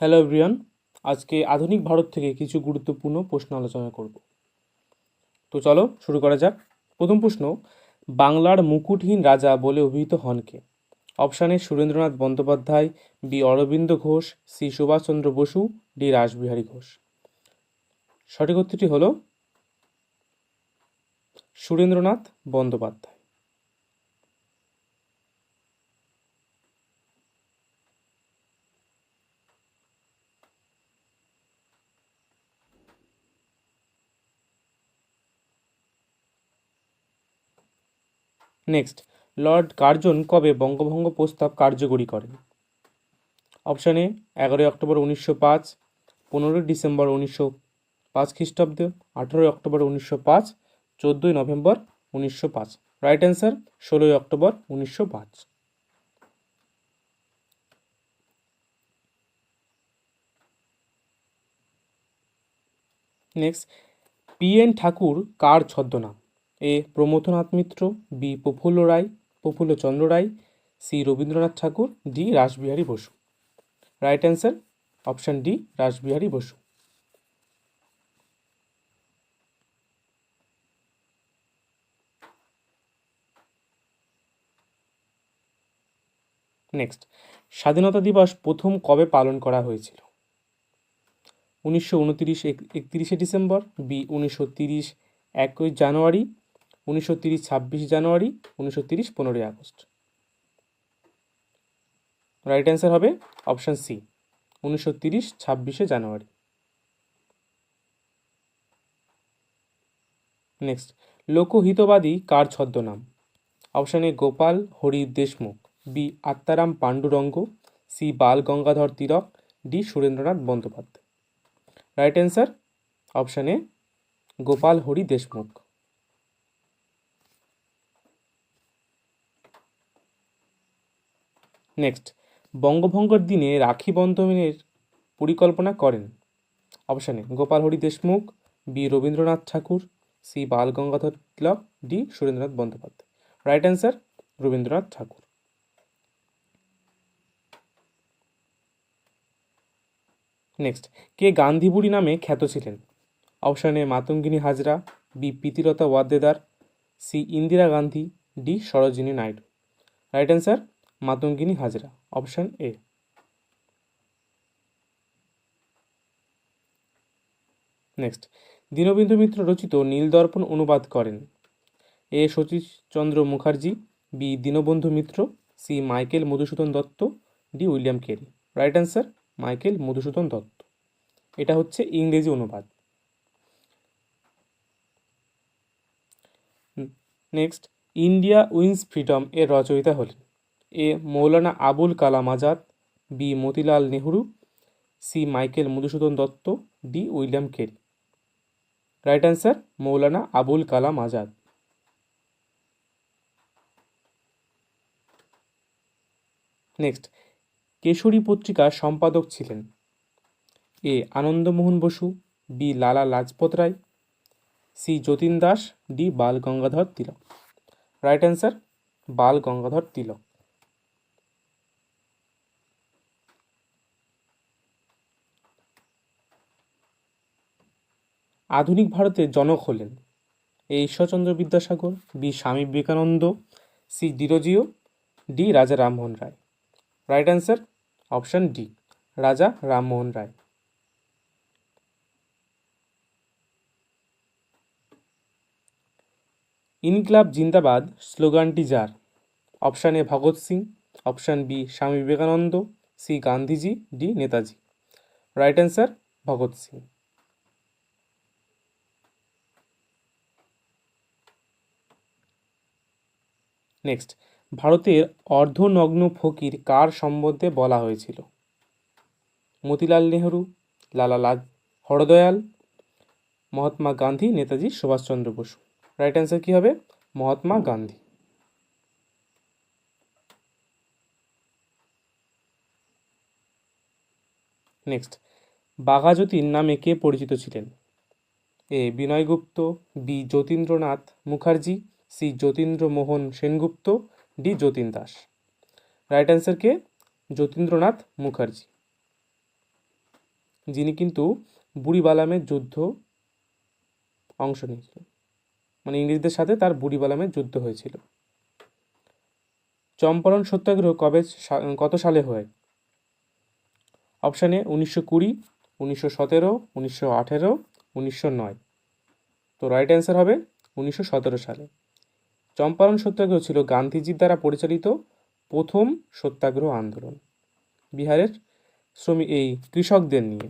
Hello everyone আজকে আধুনিক ভারত থেকে কিছু গুরুত্বপূর্ণ প্রশ্ন আলোচনা করব। তো চলো শুরু করা যাক। প্রথম প্রশ্ন, বাংলার মুকুটহীন রাজা বলে অভিহিত হন কে? অপশানে Surendranath Bandyopadhyay, B Aurobindo Ghosh, C Subhas Chandra Bose, D Rashbehari Ghosh. সঠিক উত্তরটি হল Surendranath Bandyopadhyay. Next Lord Curzon কবে বঙ্গভঙ্গ প্রস্তাব কার্যকরী করেন? অপশান এগারোই অক্টোবর উনিশশো পাঁচ, পনেরোই ডিসেম্বর উনিশশো পাঁচ খ্রিস্টাব্দে, আঠেরোই অক্টোবর উনিশশো পাঁচ, চোদ্দোই নভেম্বর উনিশশো পাঁচ। রাইট অ্যান্সার ষোলোই অক্টোবর উনিশশো পাঁচ। নেক্সট পি এন ঠাকুর কার ছদ্মনাম? A Pramathanath Mitra, B Prafulla Ray Prafulla Chandra Ray, C Rabindranath Tagore, D Rashbehari Bose. Right answer option D Rashbehari Bose. Next স্বাধীনতা দিবস প্রথম কবে পালন করা হয়েছিল? উনিশশো উনতিরিশ, একতিরিশে ডিসেম্বর, বি উনিশশো তিরিশ, একই জানুয়ারি উনিশশো তিরিশ ছাব্বিশ জানুয়ারি, উনিশশো তিরিশ পনেরোই আগস্ট। রাইট অ্যান্সার হবে অপশান সি উনিশশো তিরিশ ছাব্বিশে জানুয়ারি। নেক্সট লোকহিতবাদী কার ছদ্মনাম? Option A Gopal Hari Deshmukh. B Atmaram Pandurang. C Bal Gangadhar Tilak. D Surendranath Bandyopadhyay. Right answer option A Gopal Hari Deshmukh. Next বঙ্গভঙ্গর দিনে রাখি বন্ধনের পরিকল্পনা করেন। অপশানে Gopal Hari Deshmukh B Rabindranath Tagore C Bal Gangadhar Tilak D Surendranath Bandyopadhyay. Right answer Rabindranath Tagore. Next কে গান্ধীবুড়ি নামে খ্যাত ছিলেন? অপশানে Matangini Hazra B Pritilata Waddedar C Indira Gandhi D Sarojini Naidu. Right answer Matangini Hazra option A next Dinabandhu Mitra রচিত নীলদর্পণ অনুবাদ করেন। A Satish Chandra Mukherjee, B Dinabandhu Mitra, C Michael Madhusudan Dutt, D William Carey. Right answer Michael Madhusudan Dutt. এটা হচ্ছে ইংরেজি অনুবাদ। Next India wins freedom এর রচয়িতা হলেন। A Maulana Abul Kalam Azad, B Motilal Nehru, C Michael Madhusudan Dutt, D William Carey. Right answer, Maulana Abul Kalam Azad. Next, Kesari পত্রিকার সম্পাদক ছিলেন। A Ananda Mohan Bose, B Lala Lajpat Rai, C Jatin Das, D Bal Gangadhar Tilak. Right answer, Bal Gangadhar Tilak. আধুনিক ভারতের জনক হলেন। এ Ishwarchandra Vidyasagar, B Swami Vivekananda, C Derozio D Raja Rammohan Roy. Right answer option D Raja Rammohan Roy. Inqilab জিন্দাবাদ, স্লোগানটি যার? Option A Bhagat Singh. Option B Swami Vivekananda. C Gandhiji. D Netaji. Right answer Bhagat Singh. Next ভারতের অর্ধনগ্ন ফকির কার সম্বন্ধে বলা হয়েছিল? মতিলাল নেহরু, লালা লাজ, Har Dayal, Mahatma Gandhi, Netaji Subhash Chandra Bose. Right answer কী হবে? মহাত্মা গান্ধী। নেক্সট বাঘাযতীন নামে কে পরিচিত ছিলেন? A Binoy Gupta B Jatindranath Mukherjee C Jatindra Mohan Sengupta, D Jatin Das. Right answer কে? যতীন্দ্রনাথ মুখার্জি। যিনি কিন্তু বুড়িবালামের যুদ্ধ অংশ নিয়েছিলেন। মানে ইংরেজদের সাথে তার বুড়িবালামের যুদ্ধ হয়েছিল। চম্পারণ সত্যাগ্রহ কবে কত সালে হয়? অপশানে উনিশশো কুড়ি, উনিশশো সতেরো, উনিশশো আঠেরো, উনিশশো নয়। তো রাইট অ্যান্সার হবে উনিশশো সতেরো সালে। চম্পারণ সত্যাগ্রহ ছিল গান্ধীজির দ্বারা পরিচালিত প্রথম সত্যাগ্রহ আন্দোলন। বিহারের শ্রমিক এই কৃষকদের নিয়ে।